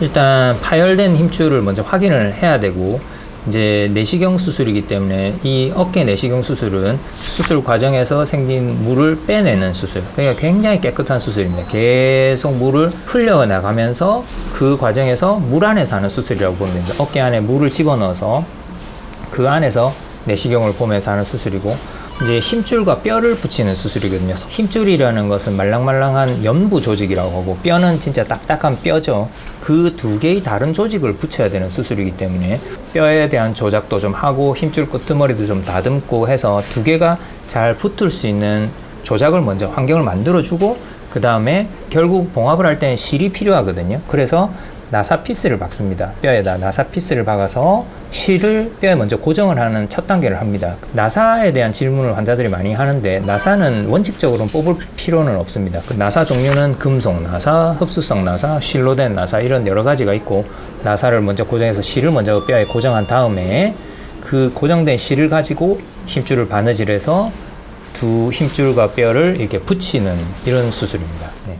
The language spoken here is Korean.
일단 파열된 힘줄을 먼저 확인을 해야 되고 이제 내시경 수술이기 때문에 이 어깨 내시경 수술은 수술 과정에서 생긴 물을 빼내는 수술. 그러니까 굉장히 깨끗한 수술입니다. 계속 물을 흘려 나가면서 그 과정에서 물 안에서 하는 수술이라고 보면 됩니다. 어깨 안에 물을 집어넣어서 그 안에서 내시경을 보면서 하는 수술이고 이제 힘줄과 뼈를 붙이는 수술이거든요. 힘줄이라는 것은 말랑말랑한 연부 조직이라고 하고 뼈는 진짜 딱딱한 뼈죠. 그 두 개의 다른 조직을 붙여야 되는 수술이기 때문에 뼈에 대한 조작도 좀 하고 힘줄 끄트머리도 좀 다듬고 해서 두 개가 잘 붙을 수 있는 조작을 먼저 환경을 만들어주고 그 다음에 결국 봉합을 할 때는 실이 필요하거든요. 그래서 나사 피스를 박습니다. 뼈에다 나사 피스를 박아서 실을 뼈에 먼저 고정을 하는 첫 단계를 합니다. 나사에 대한 질문을 환자들이 많이 하는데 나사는 원칙적으로는 뽑을 필요는 없습니다. 그 나사 종류는 금속 나사, 흡수성 나사, 실로 된 나사 이런 여러 가지가 있고 나사를 먼저 고정해서 실을 먼저 뼈에 고정한 다음에 그 고정된 실을 가지고 힘줄을 바느질해서 두 힘줄과 뼈를 이렇게 붙이는 이런 수술입니다. 네.